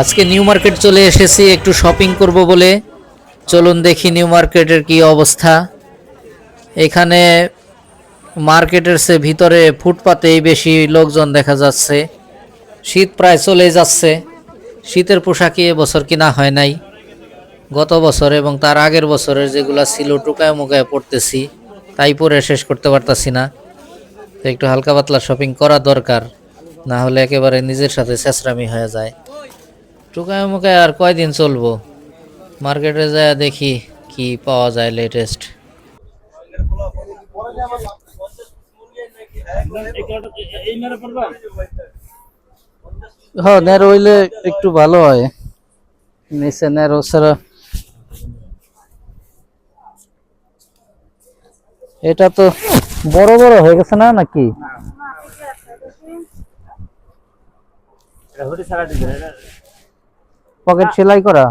আজকে new market চলে এসেছি, একটু শপিং করব বলে। চলুন দেখি নিউ মার্কেটের কি অবস্থা। এখানে মার্কেটের সে ভিতরে ফুটপাতেই বেশি লোকজন দেখা যাচ্ছে। শীত প্রায় চলে যাচ্ছে। শীতের পোশাকই এবছর কিনা হয় নাই। গত বছর এবং তার আগের বছরের যেগুলো ছিল টুকায় মুকায় পড়তেছি, তাই পরে শেষ করতে পারতাছি না। তো একটু হালকা পাতলা শপিং করা দরকার, না হলে একেবারে নিজের সাথে চেঁচড়ামি হয়ে যায়। টুকায় মুকায় আর কয়দিন চলবো? মার্কেটে যায় দেখি কি পাওয়া যায় লেটেস্ট হ্যাঁ ন্যারো হইলে একটু ভালো হয়। নিচে ন্যারো ছাড়া। এটা তো বড় বড় হয়ে গেছে না নাকি? পকেট সেলাই করা?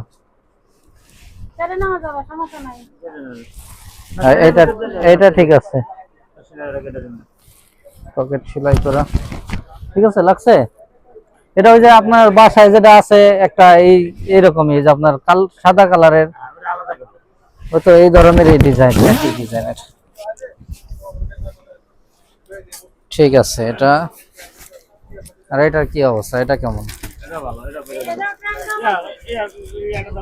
এটা এটা ঠিক আছে। পকেট সেলাই করা। ঠিক আছে লাগছে? এটা ওই যে আপনার বাসায় যেটা আছে একটা এই এরকমই যে আপনার কাল সাদা কালারের। ও তো এই ধরনের এই ডিজাইন একই ডিজাইনের ঠিক আছে এটা। আর এটার কি অবস্থা? এটা কেমন?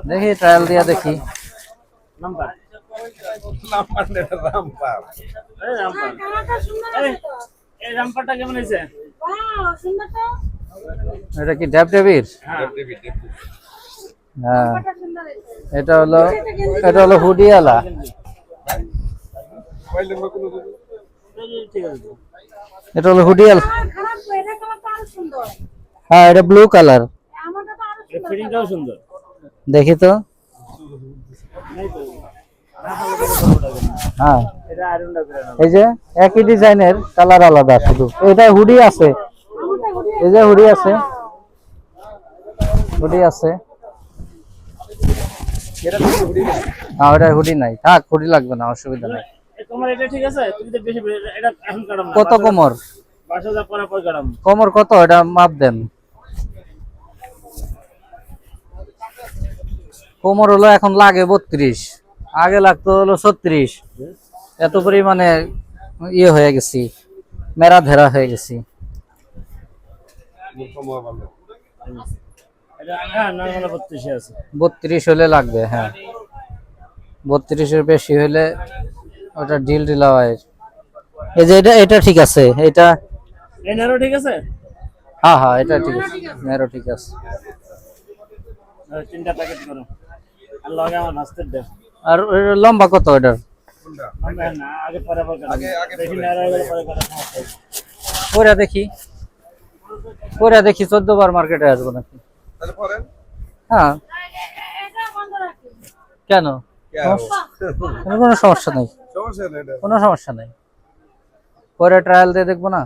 দেখি ট্রায়াল দিয়া দেখি। এই কেমন সুন্দর তো। এটা কি ড্যাব ডেবির? হ্যাঁ। কালারটা এটা হলো এটা হলো হুডিয়ালা। এটা হলো হুডিয়াল। হ্যাঁ এটা ব্লু কালার দেখি তো। হ্যাঁ। এই যে একই ডিজাইনের কালার আলাদা শুধু। এটা হুডি আছে। এই যে হুডি আছে। হুডি আছে। হ্যাঁ ওটা হুডি নাই। থাক হুডি লাগবে না অসুবিধা নাই। না। কত কোমর? কোমর কত? এটা মাপ দেন। কোমর হলো এখন লাগে বত্রিশ আগে লাগতো হলো ছত্রিশ। এত পরিমাণে ইয়ে হয়ে গেছি মেরা ধেরা হয়ে গেছি। বত্রিশে হলে লাগবে হ্যাঁ। বত্রিশের বেশি হলে ওটা ডিল ডিলা হয়। এই যে এটা এটা ঠিক আছে এটা ঠিক আছে? হ্যাঁ হ্যাঁ এটা ঠিক আছে ঠিক আছে। তিনটা প্যাকেট করো। আর লগে আমার ভাস্তের দেও আর এর লম্বা কত এটার? পরে দেখি পরে দেখি। চোদ্দ বার মার্কেটে আসব নাকি? হ্যাঁ এটা বন্ধ রাখি কেন? কোনো কোনো সমস্যা নেই। কোনো সমস্যা নেই। পরে ট্রায়াল দিয়ে দেখব না?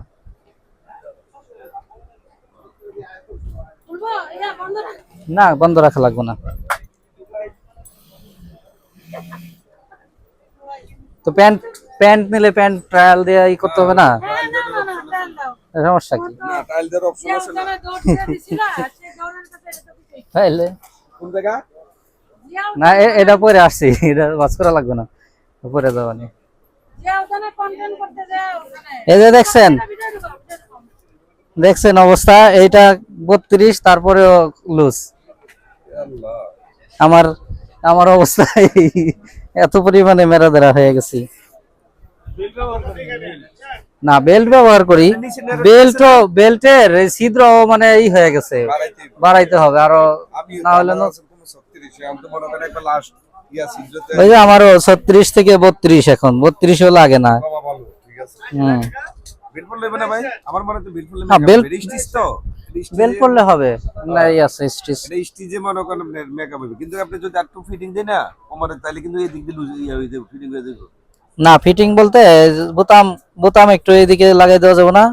বলব এটা বন্ধ রাখি না বন্ধ রাখা লাগবে না। তো প্যান্ট প্যান্ট নিলে প্যান্ট ট্রায়াল দিয়ে ই করতে হবে না? না না না দেন দাও সমস্যা কি? তাইলে না এ- এটা পরে আসছি এটা বাস করা লাগবে না। পরে যাওয়া নেই যে ওখানে কন্টেন্ট করতে যায় ওখানে। এই যে দেখছেন দেখছেন অবস্থা এইটা বত্রিশ তারপরেও লুজ আমার আমার অবস্থা এই এত পরিমাণে মেরাদেরা হয়ে গেছি। না বেল্ট ব্যবহার করি। বেল্ট বেল্টের ছিদ্র মানে ই হয়ে গেছে। বাড়াইতে হবে। আরও না হলে আমারও ছত্রিশ থেকে বত্রিশ এখন। বত্রিশও লাগে না। হম। আমার মনে তো বিলফুল হ্যাঁ, belt- স্টিচ তো। বেল্ট করলে হবে। না এই আছে স্টিচ। এটা স্টিচে মনে করেন মেকআপ হবে। কিন্তু আপনি যদি একটু ফিটিং দেন না কোমরে তাহলে কিন্তু এই দিক দিয়ে লুজ ইয়ে হয়ে যাবে ফিটিং হয়ে যাবে। না ফিটিং বলতে বোতাম বোতাম একটু এদিকে লাগাই দেওয়া যাবে না।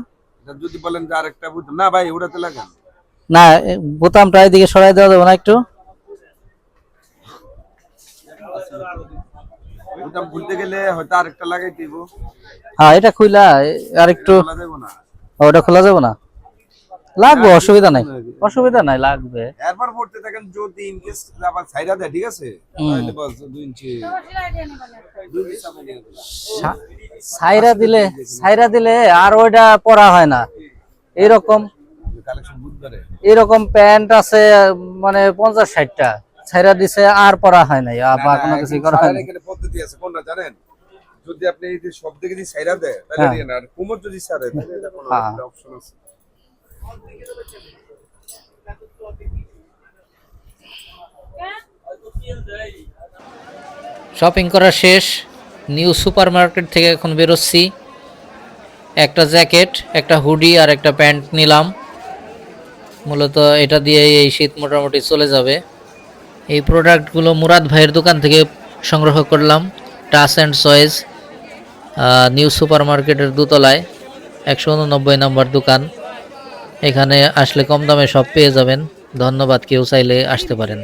যদি বলেন যে আরেকটা বুঝ না ভাই ওটাতে লাগান। না বোতামটা এদিকে সরাই দেওয়া যাবে না একটু। ওটা ভুলতে গেলে হয়তো আরেকটা লাগাই দিব। হ্যাঁ এটা খুইলা এ, আর একটু বলা যাবে না। ওটা খোলা যাবে না? লাগবে অসুবিধা নাই। অসুবিধা নাই লাগবে। এরপর পড়তে থাকেন যদি ইন কেস আবার সাইডা দেয় ঠিক আছে। তাহলে বাস ইঞ্চি। সাইরা দিলে সাইরা দিলে আর ওইটা পরা হয় না। বুধবারে। এরকম প্যান্ট আছে মানে পঞ্চাশ ষাটটা। ছাইরা দিছে আর পরা হয় নাই আবার কোনো কিছু করা হয় নাই। পদ্ধতি আছে কোনটা জানেন? যদি আপনি এই যে সব দিকে যদি সাইডা দেয় তাহলে হ্যাঁ। নিয়ে না আর কোমর যদি সারে তাহলে এটা কোনো হ্যাঁ। অপশন আছে। শপিং করা শেষ নিউ সুপার মার্কেট থেকে এখন বেরোচ্ছি। একটা জ্যাকেট একটা হুডি আর একটা প্যান্ট নিলাম। মূলত এটা দিয়ে এই শীত মোটামুটি চলে যাবে। এই প্রোডাক্টগুলো মুরাদ ভাইয়ের দোকান থেকে সংগ্রহ করলাম। টাস অ্যান্ড চয়েস নিউ সুপার মার্কেটের দোতলায়, একশো উননব্বই নম্বর দোকান। এখানে আসলে কম দামে সব পেয়ে যাবেন। ধন্যবাদ, কেউ চাইলে আসতে পারেন।